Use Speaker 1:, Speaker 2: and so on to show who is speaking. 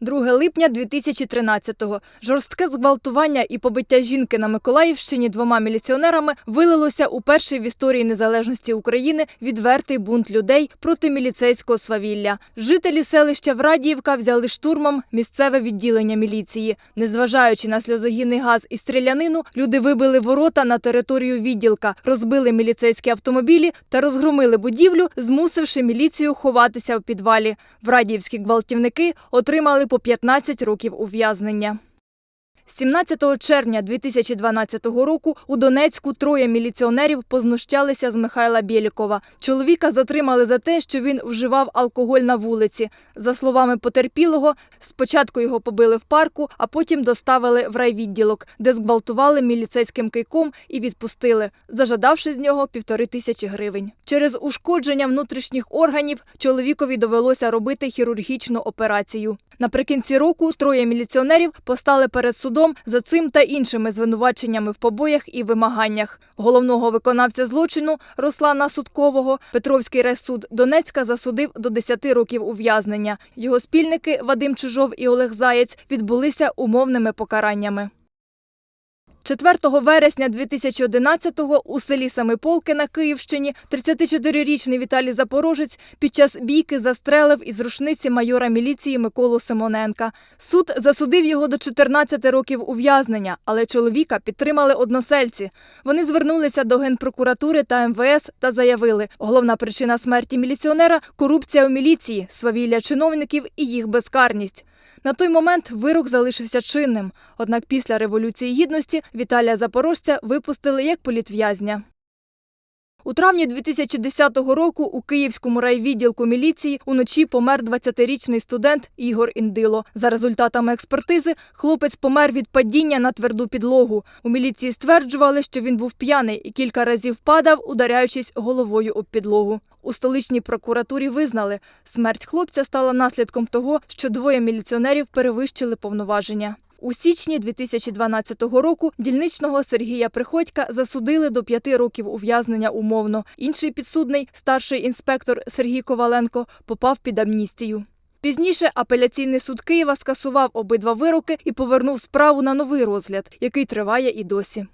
Speaker 1: 2 липня 2013-го. Жорстке зґвалтування і побиття жінки на Миколаївщині двома міліціонерами вилилося у перший в історії незалежності України відвертий бунт людей проти міліцейського свавілля. Жителі селища Врадіївка взяли штурмом місцеве відділення міліції. Незважаючи на сльозогінний газ і стрілянину, люди вибили ворота на територію відділка, розбили міліцейські автомобілі та розгромили будівлю, змусивши міліцію ховатися в підвалі. Врадіївські гвалтівники отримали по 15 років ув'язнення. 17 червня 2012 року у Донецьку троє міліціонерів познущалися з Михайла Бєлікова. Чоловіка затримали за те, що він вживав алкоголь на вулиці. За словами потерпілого, спочатку його побили в парку, а потім доставили в райвідділок, де зґвалтували міліцейським кийком і відпустили, зажадавши з нього півтори тисячі гривень. Через ушкодження внутрішніх органів чоловікові довелося робити хірургічну операцію. Наприкінці року троє міліціонерів постали перед судом за цим та іншими звинуваченнями в побоях і вимаганнях. Головного виконавця злочину Руслана Судкового Петровський райсуд Донецька засудив до 10 років ув'язнення. Його спільники Вадим Чижов і Олег Заєць відбулися умовними покараннями. 4 вересня 2011-го у селі Самиполки на Київщині 34-річний Віталій Запорожець під час бійки застрелив із рушниці майора міліції Миколу Симоненка. Суд засудив його до 14 років ув'язнення, але чоловіка підтримали односельці. Вони звернулися до Генпрокуратури та МВС та заявили, головна причина смерті міліціонера – корупція у міліції, свавілля чиновників і їх безкарність. На той момент вирок залишився чинним. Однак після Революції Гідності Віталія Запорожця випустили як політв'язня. У травні 2010 року у Київському райвідділку міліції уночі помер 20-річний студент Ігор Індило. За результатами експертизи хлопець помер від падіння на тверду підлогу. У міліції стверджували, що він був п'яний і кілька разів падав, ударяючись головою об підлогу. У столичній прокуратурі визнали, смерть хлопця стала наслідком того, що двоє міліціонерів перевищили повноваження. У січні 2012 року дільничного Сергія Приходька засудили до п'яти років ув'язнення умовно. Інший підсудний, старший інспектор Сергій Коваленко, попав під амністію. Пізніше апеляційний суд Києва скасував обидва вироки і повернув справу на новий розгляд, який триває і досі.